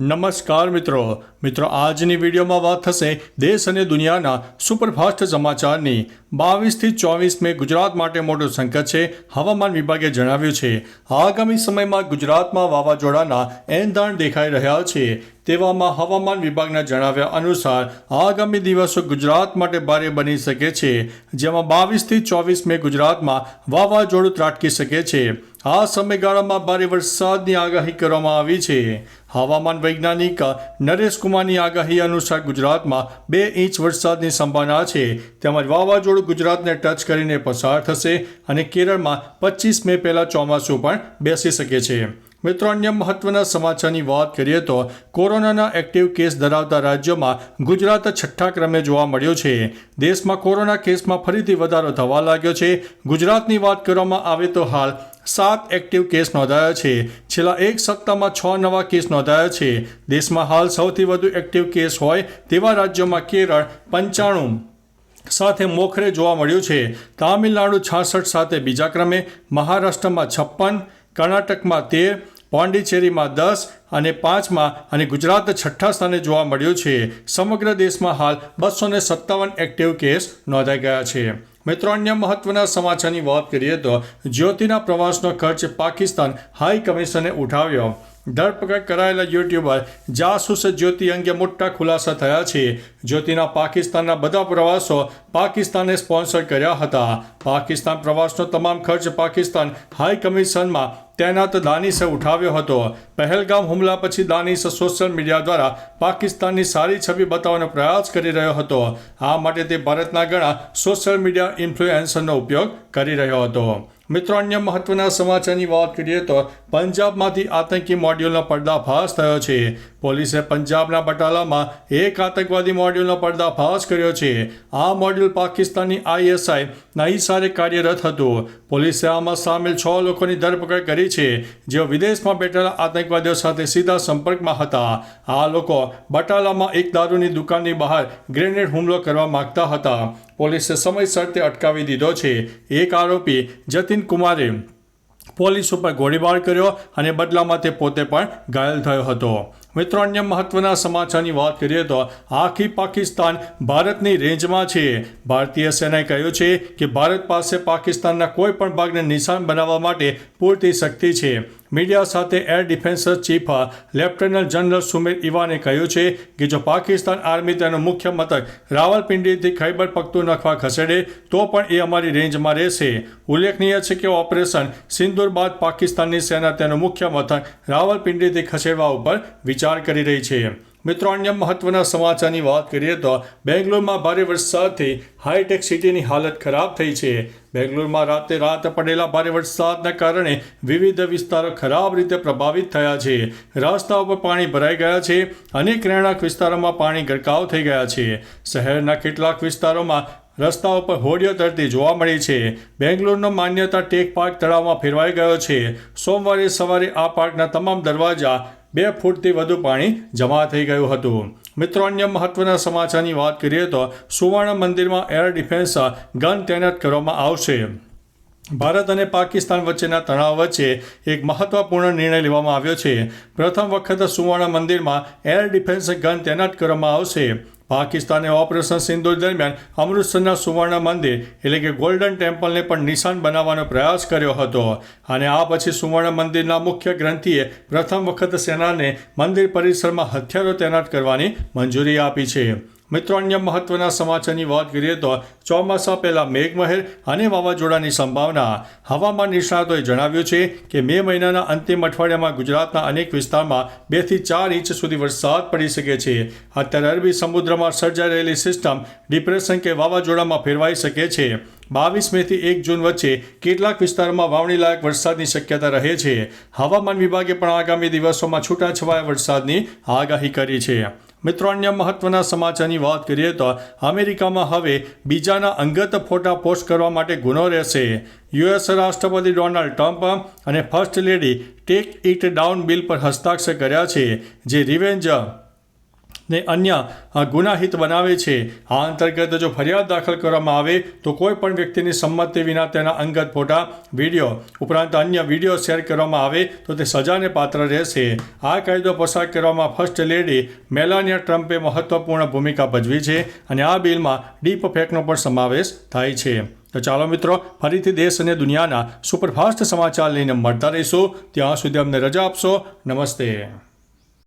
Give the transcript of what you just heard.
નમસ્કાર મિત્રો. મિત્રો, આજની વિડીયોમાં વાત થશે દેશ અને દુનિયાના સુપરફાસ્ટ સમાચારની. બાવીસથી ચોવીસ મે ગુજરાત માટે મોટો સંકટ છે, હવામાન વિભાગે જણાવ્યું છે. આગામી સમયમાં ગુજરાતમાં વાવાઝોડાના એંધાણ દેખાઈ રહ્યા છે. તેવામાં હવામાન વિભાગના જણાવ્યા અનુસાર, આગામી દિવસો ગુજરાત માટે ભારે બની શકે છે, જેમાં બાવીસથી ચોવીસ મે ગુજરાતમાં વાવાઝોડું ત્રાટકી શકે છે. આ સમયગાળામાં ભારે વરસાદની આગાહી કરવામાં આવી છે. હવામાન વૈજ્ઞાનિક નરેશ કુમારની આગાહી અનુસાર ગુજરાતમાં બે ઇંચ વરસાદની સંભાવના છે. તેમજ વાવાઝોડું ગુજરાતને ટચ કરીને પસાર થશે અને કેરળમાં પચીસ મે પહેલાં ચોમાસું પણ બેસી શકે છે. મિત્રો, અન્ય મહત્વના સમાચારની વાત કરીએ તો કોરોનાના એક્ટિવ કેસ ધરાવતા રાજ્યોમાં ગુજરાત છઠ્ઠા ક્રમે જોવા મળ્યો છે. દેશમાં કોરોના કેસમાં ફરીથી વધારો થવા લાગ્યો છે. ગુજરાતની વાત કરવામાં આવે તો હાલ સાત એક્ટિવ કેસ નોંધાયા છે. છેલ્લા એક સપ્તાહમાં છ નવા કેસ નોંધાયા છે. દેશમાં હાલ સૌથી વધુ એક્ટિવ કેસ હોય તેવા રાજ્યોમાં કેરળ પંચાણું સાથે મોખરે જોવા મળ્યું છે. તામિલનાડુ છાસઠ સાથે બીજા ક્રમે, મહારાષ્ટ્રમાં છપ્પન, કર્ણાટકમાં તેર, પોંડિચેરીમાં દસ અને પાંચમાં અને ગુજરાત છઠ્ઠા સ્થાને જોવા મળ્યું છે. સમગ્ર દેશમાં હાલ બસો સત્તાવન એક્ટિવ કેસ નોંધાઈ ગયા છે. મિત્રો, અન્ય મહત્વના સમાચારની વાત કરીએ તો જ્યોતિના પ્રવાસનો ખર્ચ પાકિસ્તાન હાઈ કમિશને ઉઠાવ્યો. ધરપકડ કરાયેલા યુટ્યુબર જાસૂસ જ્યોતિ અંગે મોટા ખુલાસા થયા છે. જ્યોતિના પાકિસ્તાનના બધા પ્રવાસો પાકિસ્તાને સ્પોન્સર કર્યા હતા. પાકિસ્તાન પ્રવાસનો તમામ ખર્ચ પાકિસ્તાન હાઈ કમિશનમાં તૈનાત દાનિશે ઉઠાવ્યો હતો. પહેલગામ હુમલા પછી દાનિશ સોશિયલ મીડિયા દ્વારા પાકિસ્તાનની સારી છબી બતાવવાનો પ્રયાસ કરી રહ્યો હતો. આ માટે તે ભારતના ઘણા સોશિયલ મીડિયા ઇન્ફ્લુએન્સરનો ઉપયોગ કરી રહ્યો હતો. મિત્રો અન્ય મહત્વના સમાચારની વાત કરીએ તો પંજાબમાંથી આતંકી મોડ્યુલનો પર્દાફાશ થયો છે. પોલીસે પંજાબના બટાલામાં એક આતંકવાદી મોડ્યુલનો પર્દાફાશ કર્યો છે. આ મોડ્યુલ પાકિસ્તાની આઈએસઆઈ ના ઇશારે કાર્યરત હતું. પોલીસે આમાં સામેલ છ લોકોની ધરપકડ કરી છે, જેઓ વિદેશમાં બેઠેલા આતંકવાદીઓ સાથે સીધા સંપર્કમાં હતા. આ લોકો બટાલામાં એક દારૂની દુકાનની બહાર ગ્રેનેડ હુમલો કરવા માગતા હતા. પોલીસે સમયસર તે અટકાવી દીધો છે. એક આરોપી જતીન કુમારે પોલીસ ઉપર ગોળીબાર કર્યો અને બદલામાં તે પોતે પણ ઘાયલ થયો હતો. મિત્રો, અન્ય મહત્વના સમાચારની વાત કરીએ તો આખી પાકિસ્તાન ભારતની રેન્જમાં છે. ભારતીય સેનાએ કહ્યું છે કે ભારત પાસે પાકિસ્તાનના કોઈ પણ ભાગને નિશાન બનાવવા માટે પૂરતી શક્તિ છે. મીડિયા સાથે air defence chief lieutenant general Sumer ઇવાને કહ્યું છે કે જો પાકિસ્તાન આર્મી તેનું મુખ્ય મથક રાવલપિંડીથી ખૈબર પખ્તુનખ્વા ખસેડે, તો પણ એ અમારી રેન્જમાં રહેશે. ઉલ્લેખનીય છે કે ઓપરેશન સિંદુર બાદ પાકિસ્તાનની સેના તેનું મુખ્ય મથક રાવલપિંડીથી ખસેડવા ઉપર વિચાર કરી રહી છે. મિત્રો, અન્ય મહત્વના સમાચારની વાત કરીએ તો બેંગ્લોરમાં ભારે વરસાદથી હાઈટેક સિટીની હાલત ખરાબ થઈ છે. બેંગ્લોરમાં રાતે રાત પડેલા ભારે વરસાદના કારણે વિવિધ વિસ્તારો ખરાબ રીતે પ્રભાવિત થયા છે. રસ્તાઓ પર પાણી ભરાઈ ગયા છે. અનેક રહેણાંક વિસ્તારોમાં પાણી ગરકાવ થઈ ગયા છે. શહેરના કેટલાક વિસ્તારોમાં રસ્તાઓ પર હોડીઓ તરતી જોવા મળી છે. બેંગ્લોરનો માન્યતા ટેક પાર્ક તળાવમાં ફેરવાઈ ગયો છે. સોમવારે સવારે આ પાર્કના તમામ દરવાજા બે ફૂટથી વધુ પાણી જમા થઈ ગયું હતું. મિત્રો, અન્ય મહત્વના સમાચારની વાત કરીએ તો સુવર્ણ મંદિરમાં એર ડિફેન્સ ગન તૈનાત કરવામાં આવશે. ભારત અને પાકિસ્તાન વચ્ચેના તણાવ વચ્ચે એક મહત્વપૂર્ણ નિર્ણય લેવામાં આવ્યો છે. પ્રથમ વખત સુવર્ણ મંદિરમાં એર ડિફેન્સ ગન તૈનાત કરવામાં આવશે. પાકિસ્તાને ઓપરેશન સિંધુ દરમિયાન અમૃતસરના સુવર્ણ મંદિર, એટલે કે ગોલ્ડન ટેમ્પલને પણ નિશાન બનાવવાનો પ્રયાસ કર્યો હતો. અને આ પછી સુવર્ણ મંદિરના મુખ્ય ગ્રંથિએ પ્રથમ વખત સેનાને મંદિર પરિસરમાં હથિયારો તૈનાત કરવાની મંજૂરી આપી છે. મિત્રો, અન્ય મહત્વના સમાચારની વાત કરીએ તો ચોમાસા પહેલાં મેઘમહેર અને વાવાઝોડાની સંભાવના હવામાન નિષ્ણાતોએ જણાવ્યું છે કે મે મહિનાના અંતિમ અઠવાડિયામાં ગુજરાતના અનેક વિસ્તારમાં બેથી ચાર ઇંચ સુધી વરસાદ પડી શકે છે. અત્યારે અરબી સમુદ્રમાં સર્જાઈ રહેલી સિસ્ટમ ડિપ્રેશન કે વાવાઝોડામાં ફેરવાઈ શકે છે. બાવીસ મેથી એક જૂન વચ્ચે કેટલાક વિસ્તારોમાં વાવણી લાયક વરસાદની શક્યતા રહે છે. હવામાન વિભાગે પણ આગામી દિવસોમાં છૂટાછવાયા વરસાદની આગાહી કરી છે. મિત્રો, અન્ય મહત્વના સમાચારની વાત કરીએ તો અમેરિકામાં હવે બીજાના અંગત ફોટા પોસ્ટ કરવા માટે ગુનો રહેશે. યુએસ રાષ્ટ્રપતિ ડોનાલ્ડ ટ્રમ્પ અને first lady take it down bill પર હસ્તાક્ષર કર્યા છે, જે રિવેન્જ ને અન્ય ગુનાહિત બનાવે છે. આ અંતર્ગત જો ફરિયાદ દાખલ કરવામાં આવે, તો કોઈ પણ વ્યક્તિની સંમતિ વિના તેના અંગત ફોટા, વીડિયો ઉપરાંત અન્ય વીડિયો શેર કરવામાં આવે, તો તે સજાને પાત્ર રહેશે. આ કાયદો પસાર કરવામાં ફર્સ્ટ લેડી મેલાનિયા ટ્રમ્પે મહત્વપૂર્ણ ભૂમિકા ભજવી છે અને આ બિલમાં ડીપ ફેકનો પણ સમાવેશ થાય છે. તો ચાલો મિત્રો, ફરીથી દેશ અને દુનિયાના સુપરફાસ્ટ સમાચાર લઈને મળતા રહીશું. ત્યાં સુધી અમને રજા આપશો. નમસ્તે.